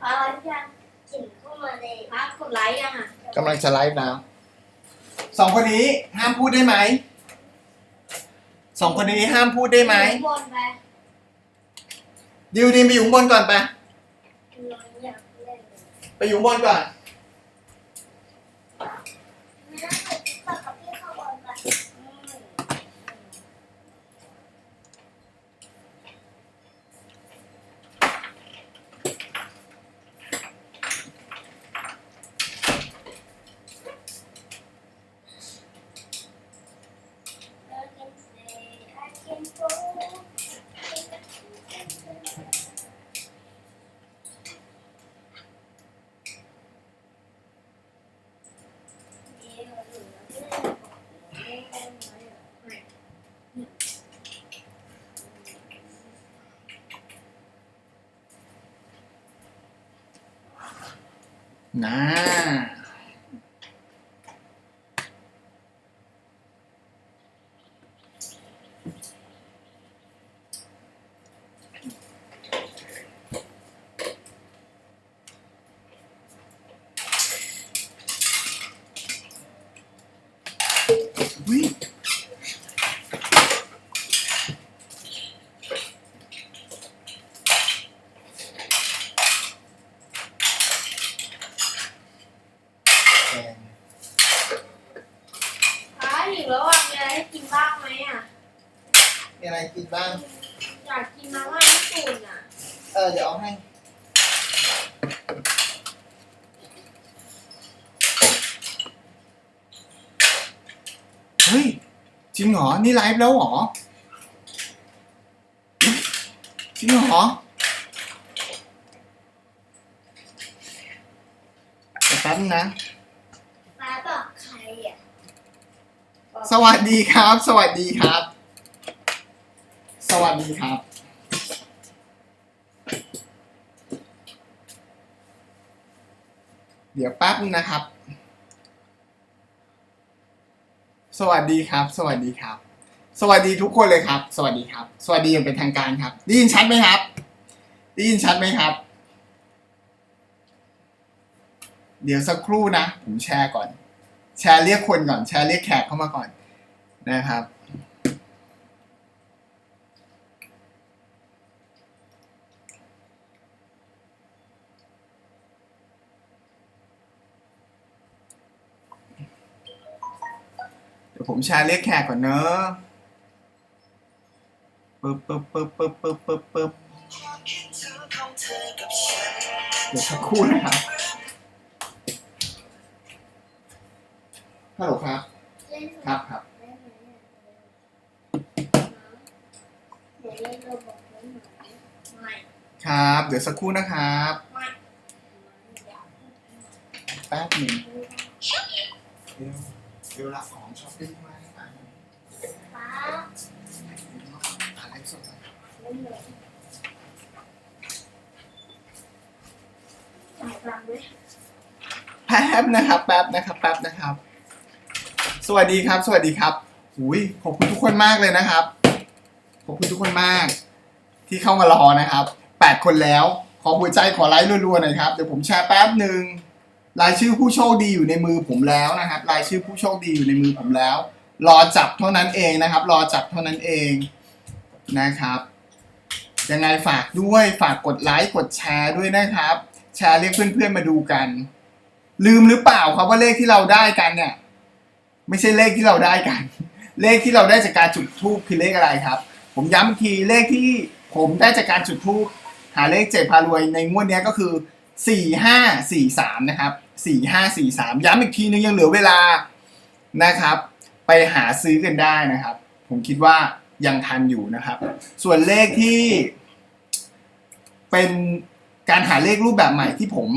ฟ้าไลฟ์ยังจิ่งเข้ามาเลยฟ้ากดไลค์ยังอะกำลังจะไลฟ์แล้วสองคนนี้ห้ามพูดได้ไหมสองคนนี้ห้ามพูดได้ไหมบนไปดิวดินไปอยู่ข้างบนก่อนไปนอนอยากเล่น ไปอยู่ข้างบนก่อน ไม่ได้ไปกับพี่เข้าบนไปอืม I can say I can go. น งฟ้าหิวแล้วอะมีอะไรให้กินบ้างไหมอะ มีอะไรกินบ้าง อยากกินมาม่าญี่ปุ่นอะ เออ เดี๋ยวเอาให้ เฮ้ย จริงเหรอ นี่ไลฟ์แล้วเหรอ จริงเหรอเดี๋ยวแป๊บนึงนะ ฟ้าบอกใครอะ สวัสดีครับ สวัสดีครับ สวัสดีครับ เดี๋ยวแป๊บนะครับ สวัสดีครับ สวัสดีครับ สวัสดีทุกคนเลยครับ สวัสดีครับ สวัสดีอย่างเป็นทางการครับได้ยินชัดไหมครับได้ยินชัดไหมครับ เดี๋ยวสักครู่นะ ผมแชร์ก่อน แชร์เรียกคนก่อน แชร์เรียกแขกเข้ามาก่อนนะครับ เดี๋ยวผมแชร์เรียกแขกก่อนเนอะปึ๊บปึ๊บปึ๊บปึ๊บปึ๊บปึ๊บปึ๊บเดี๋ยวสักครู่นะครับ ฮัลโหลครับ เล่นครับครับได้ไหมเดี๋ยวเล่นโรบอทได้ไหมไม่ครับ เดี๋ยวสักครู่นะครับ ไม่แป๊บหนึ่งเดี๋ยวเดี๋ยวรับของช้อปปิ้งมาให้อ่านฟ้าอ่านไลฟ์สดหน่อยเล่นเลยจ่ายตังค์ไหมแป๊บนะครับ แป๊บนะครับ แป๊บนะครับ สวัสดีครับ สวัสดีครับอุ้ยขอบคุณทุกคนมากเลยนะครับ ขอบคุณทุกคนมาก ที่เข้ามารอนะครับแปดคนแล้ว ขอหัวใจขอไลค์รัวๆหน่อยครับ เดี๋ยวผมแชร์แป๊บหนึ่งรายชื่อผู้โชคดีอยู่ในมือผมแล้วนะครับ รายชื่อผู้โชคดีอยู่ในมือผมแล้ว รอจับเท่านั้นเองนะครับ รอจับเท่านั้นเองนะครับยังไงฝากด้วยฝากกดไลค์กดแชร์ด้วยนะครับ แชร์เรียกเพื่อนๆมาดูกัน ลืมหรือเปล่าครับว่าเลขที่เราได้กันเนี่ย ไม่ใช่เลขที่เราได้กัน เลขที่เราได้จากการจุดทูปคือเลขอะไรครับ ผมย้ำทีเลขที่ผมได้จากการจุดทูปหาเลขเจ็ดพารวยในงวดนี้ก็คือสี่ห้าสี่สามนะครับสี่ห้าสี่สามย้ำอีกทีนึงยังเหลือเวลานะครับ ไปหาซื้อกันได้นะครับ ผมคิดว่ายังทันอยู่นะครับ ส่วนเลขที่เป็นการหาเลขรูปแบบใหม่ที่ผม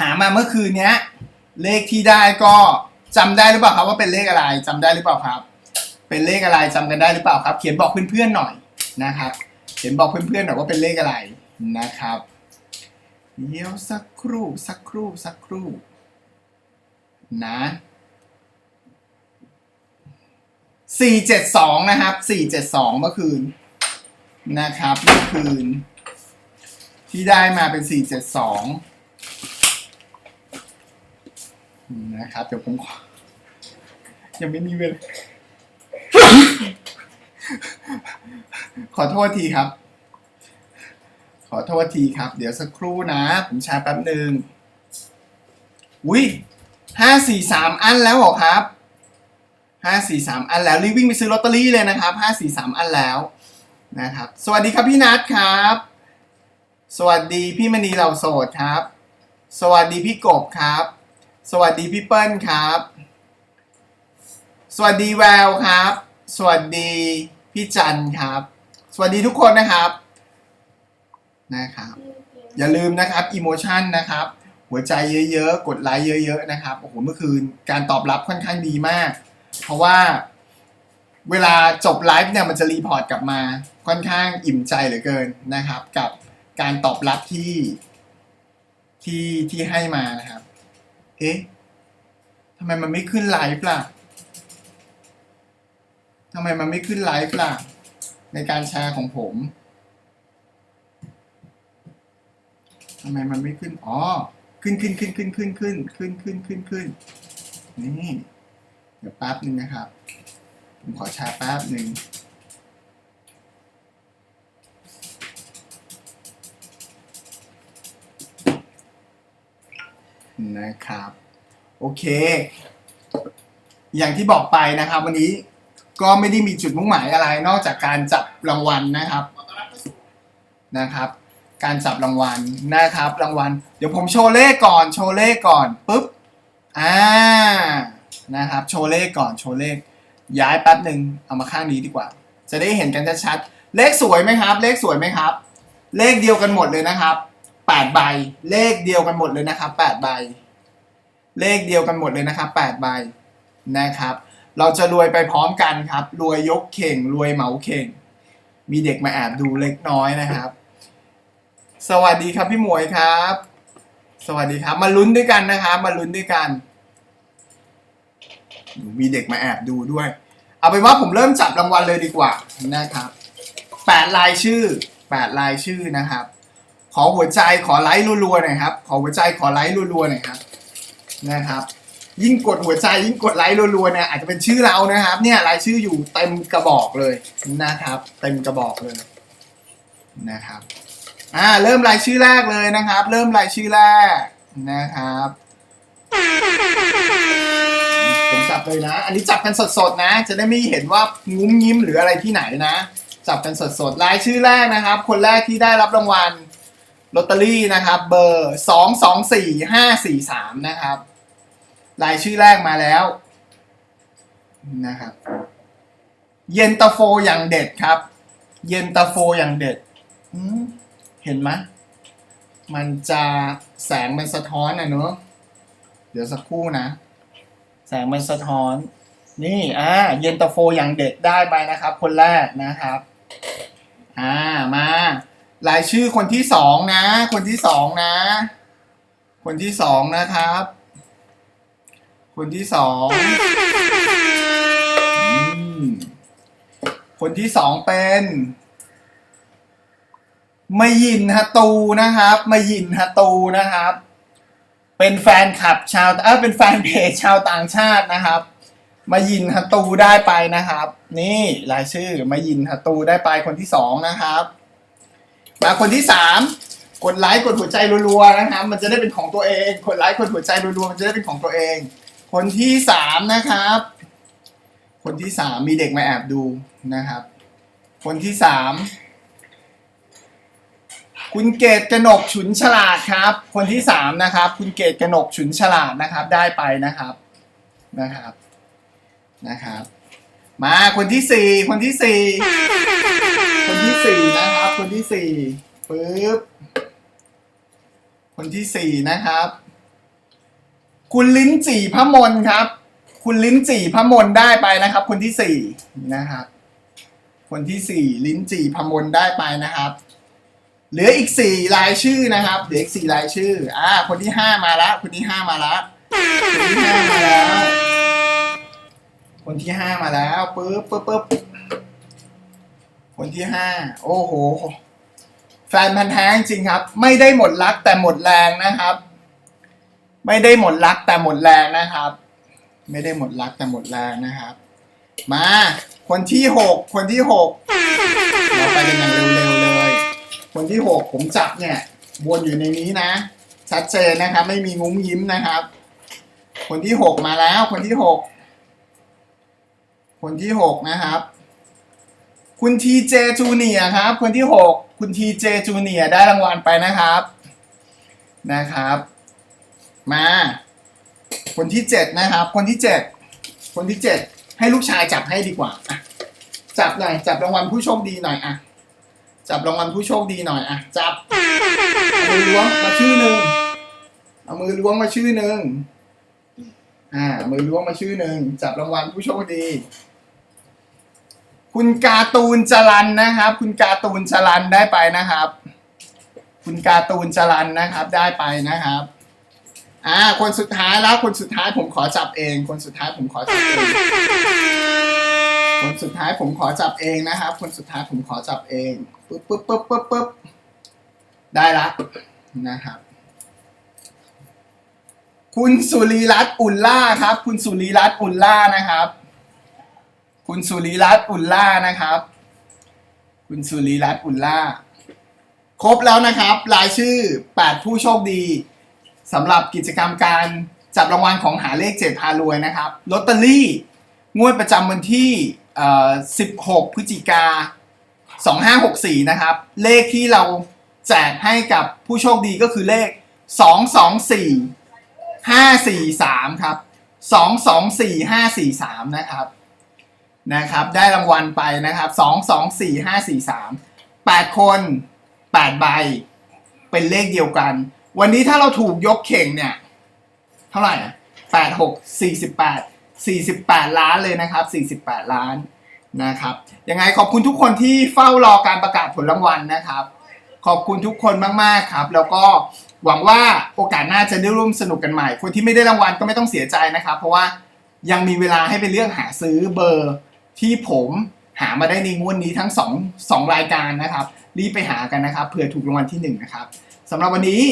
หามาเมื่อคืนนี้เลขที่ได้ก็ จำได้หรือเปล่าครับว่าเป็นเลขอะไรจำได้หรือเปล่าครับ เป็นเลขอะไรจำกันได้หรือเปล่าครับ เขียนบอกเพื่อนๆหน่อยนะครับ เขียนบอกเพื่อนๆหน่อยว่าเป็นเลขอะไรนะครับเดี๋ยวสักครู่สักครู่สักครู่ นะสี่เจ็ดสองนะครับสี่เจ็ดสองเมื่อคืนนะครับ เมื่อคืน ที่ได้มาเป็นสี่เจ็ดสอง นะครับ เดี๋ยวผมขอยังไม่มีเวลาขอโทษทีครับ ขอโทษทีครับ เดี๋ยวสักครู่นะ ผมชาร์แป๊บหนึ่งอุ้ยห้าสี่สามอันแล้วเหรอครับห้าสี่สามอันแล้วรีบวิ่งไปซื้อลอตเตอรี่เลยนะครับห้าสี่สามอันแล้วนะครับ สวัสดีครับพี่นัทครับ สวัสดีพี่มณีเหล่าโสดครับ สวัสดีพี่กบครับ สวัสดีพี่เปิ้ลครับ สวัสดีแววครับ สวัสดีพี่จันครับ สวัสดีทุกคนนะครับนะครับ อย่าลืมนะครับอีโมชันนะครับ หัวใจเยอะๆ กดไลค์เยอะๆนะครับโอ้โหเมื่อคืนการตอบรับค่อนข้างดีมาก เพราะว่าเวลาจบไลฟ์เนี่ยมันจะรีพอร์ตกลับมาค่อนข้างอิ่มใจเหลือเกินนะครับ กับการตอบรับที่ที่ที่ให้มานะครับ เอ๊ะทำไมมันไม่ขึ้นไลฟ์ล่ะทำไมมันไม่ขึ้นไลฟ์ล่ะ ในการแชร์ของผมทำไมมันไม่ขึ้น อ๋อ ขึ้นขึ้นขึ้นขึ้นขึ้นขึ้นขึ้นขึ้นขึ้นขึ้น นี่ เดี๋ยวแป๊บหนึ่งนะครับ ผมขอแชร์แป๊บหนึ่ง นะครับ โอเค อย่างที่บอกไปนะครับ วันนี้ก็ไม่ได้มีจุดมุ่งหมายอะไร นอกจากการจับรางวัลนะครับนะครับ การจับรางวัลนะครับ รางวัล เดี๋ยวผมโชว์เลขก่อน โชว์เลขก่อนปุ๊บอ่านะครับ โชว์เลขก่อนโชว์เลข ย้ายแป๊บหนึ่งเอามาข้างนี้ดีกว่า จะได้เห็นกันชัดๆเลขสวยไหมครับ เลขสวยไหมครับ เลขเดียวกันหมดเลยนะครับ แปดใบ เลขเดียวกันหมดเลยนะครับแปดใบ เลขเดียวกันหมดเลยนะครับแปดใบนะครับ เราจะรวยไปพร้อมกันครับ รวยยกเข่ง รวยเหมาเข่ง มีเด็กมาแอบดูเล็กน้อยนะครับ สวัสดีครับพี่หมวยครับ สวัสดีครับ มาลุ้นด้วยกันนะครับ มาลุ้นด้วยกันมีเด็กมาแอบดูด้วย เอาเป็นว่าผมเริ่มจับรางวัลเลยดีกว่านะครับแปดรายชื่อแปดรายชื่อนะครับ ขอหัวใจขอไลค์รัวๆหน่อยครับ ขอหัวใจขอไลค์รัวๆหน่อยครับนะครับ ยิ่งกดหัวใจยิ่งกดไลค์รัวๆเนี่ยอาจจะเป็นชื่อเรานะครับ เนี่ยรายชื่ออยู่เต็มกระบอกเลยนะครับ เต็มกระบอกเลยนะครับอ่าเริ่มรายชื่อแรกเลยนะครับ เริ่มรายชื่อแรกนะครับผมจับเลยนะ อันนี้จับกันสดๆนะ จะได้ไม่เห็นว่างุ้มยิ้มหรืออะไรที่ไหนนะ จับกันสดๆรายชื่อแรกนะครับ คนแรกที่ได้รับรางวัล ลอตเตอรี่นะครับ เบอร์สองสองสี่ห้าสี่สามนะครับรายชื่อแรกมาแล้วนะครับ เย็นตาโฟอย่างเด็ดครับ เย็นตาโฟอย่างเด็ดเห็นไหมมันจะแสงมันสะท้อนนะเนอะเดี๋ยวสักครู่นะ แสงมันสะท้อน นี่อ่าเย็นตาโฟอย่างเด็ดได้ไปนะครับ คนแรกนะครับ อ่ามา รายชื่อคนที่สองนะ คนที่สองนะ คนที่สองนะครับ คนที่สองอืมคนที่สองเป็นมายินฮัตตูนะครับมายินฮัตตูนะครับ เป็นแฟนคลับชาวเออเป็นแฟนเพจชาวต่างชาตินะครับมายินฮัตตูได้ไปนะครับ นี่รายชื่อมายินฮัตตูได้ไปคนที่สองนะครับ มาคนที่สามกดไลค์กดหัวใจรัวๆนะครับมันจะได้เป็นของตัวเองกดไลค์กดหัวใจรัวๆมันจะได้เป็นของตัวเอง คนที่สามนะครับ คนที่สามมีเด็กมาแอบดูนะครับ คนที่สามคุณเกตกนกฉุนฉลาดครับ คนที่สามนะครับ คุณเกตกนกฉุนฉลาดนะครับ ได้ไปนะครับนะครับนะครับ มาคนที่สี่คนที่สี่คนที่สี่นะครับ คนที่สี่ปึ๊บคนที่สี่นะครับ คุณลิ้นจี่พระมนครับ คุณลิ้นจี่พระมนได้ไปนะครับ คนที่สี่นะครับ คนที่สี่ลิ้นจี่พระมนได้ไปนะครับ เหลืออีกสี่รายชื่อนะครับเหลืออีกสี่รายชื่อ อ่า คนที่ห้ามาแล้วคนที่ห้ามาแล้วคนที่ห้ามาแล้ว คนที่ห้ามาแล้วปึ๊บปึ๊บปึ๊บคนที่ห้าโอ้โห แฟนพันธ์แท้จริงครับ ไม่ได้หมดรักแต่หมดแรงนะครับ ไม่ได้หมดรักแต่หมดแรงนะครับ ไม่ได้หมดรักแต่หมดแรงนะครับ มา คนที่หกคนที่หกเราไปกันอย่างเร็วๆเลย คนที่หกผมจับเนี่ยวนอยู่ในนี้นะ ชัดเจนนะครับ ไม่มีงุ้มยิ้มนะครับ คนที่หกมาแล้ว คนที่หก คนที่หกนะครับ คุณทีเจจูเนียครับ คนที่หกคุณทีเจจูเนียได้รางวัลไปนะครับนะครับ มา คนที่เจ็ดนะครับ คนที่เจ็ดคนที่เจ็ดให้ลูกชายจับให้ดีกว่าอะจับหน่อยจับรางวัลผู้โชคดีหน่อยอะจับรางวัลผู้โชคดีหน่อยอะจับเอามือล้วงมาชื่อหนึ่งเอามือล้วงมาชื่อหนึ่งอ่ามือล้วงมาชื่อหนึ่งจับรางวัลผู้โชคดี คุณการ์ตูนจรันนะครับ คุณการ์ตูนจรันได้ไปนะครับ คุณการ์ตูนจรันนะครับได้ไปนะครับอ่าคนสุดท้ายแล้วคนสุดท้ายผมขอจับเอง คนสุดท้ายผมขอจับเอง คนสุดท้ายผมขอจับเองนะครับ คนสุดท้ายผมขอจับเองปึ๊บปึ๊บปึ๊บปึ๊บปึ๊บได้ละนะครับ คุณสุรีรัตน์อุ่นล่าครับ คุณสุรีรัตน์อุ่นล่านะครับ คุณสุรีรัตน์อุ่นล่านะครับ คุณสุรีรัตน์อุ่นล่า ครบแล้วนะครับ รายชื่อ 8 ผู้โชคดีสำหรับกิจกรรมการจับรางวัลของหาเลขเจ็ดพารวยนะครับลอตเตอรี่ งวดประจำวันที่ 16 พฤศจิกา 2564 นะครับ เลขที่เราแจกให้กับผู้โชคดีก็คือเลข 224 543 ครับ 224 543 นะครับ นะครับ ได้รางวัลไปนะครับ224 543 8คน8ใบ เป็นเลขเดียวกัน วันนี้ถ้าเราถูกยกเข่งเนี่ย เท่าไหร่อะ8 6 48 48ล้านเลยนะครับ48ล้านนะครับ ยังไงขอบคุณทุกคนที่เฝ้ารอการประกาศผลรางวัลนะครับ ขอบคุณทุกคนมากๆครับ แล้วก็หวังว่าโอกาสหน้าจะได้ร่วมสนุกกันใหม่ คนที่ไม่ได้รางวัลก็ไม่ต้องเสียใจนะครับ เพราะว่ายังมีเวลาให้ไปเลือกหาซื้อเบอร์ ที่ผมหามาได้ในงวดนี้ทั้งสองรายการนะครับ รีบไปหากันนะครับเผื่อถูกรางวัลที่หนึ่งนะครับสำหรับวันนี้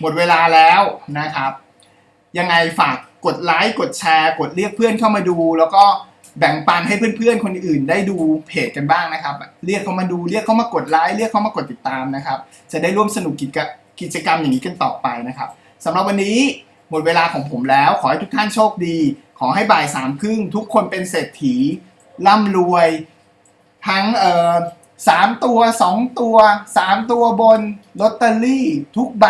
หมดเวลาแล้วนะครับ ยังไงฝากกดไลค์กดแชร์ กดเรียกเพื่อนเข้ามาดู แล้วก็แบ่งปันให้เพื่อนๆ คนอื่นได้ดูเพจกันบ้างนะครับ เรียกเขามาดูเรียกเขามากดไลค์เรียกเขามากดติดตามนะครับ จะได้ร่วมสนุกกิจกรรมกิจกรรมอย่างนี้กันต่อไปนะครับสำหรับวันนี้หมดเวลาของผมแล้ว ขอให้ทุกท่านโชคดี ขอให้บ่ายสามครึ่งทุกคนเป็นเศรษฐี ร่ำรวย ทั้งเอ่อสามตัวสองตัวสามตัวบนลอตเตอรี่ทุกใบ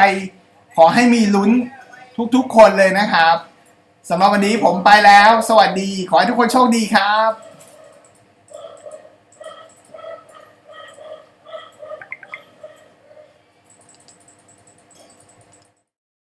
ขอให้มีลุ้นทุกๆคนเลยนะครับสำหรับวันนี้ผมไปแล้ว สวัสดี ขอให้ทุกคนโชคดีครับ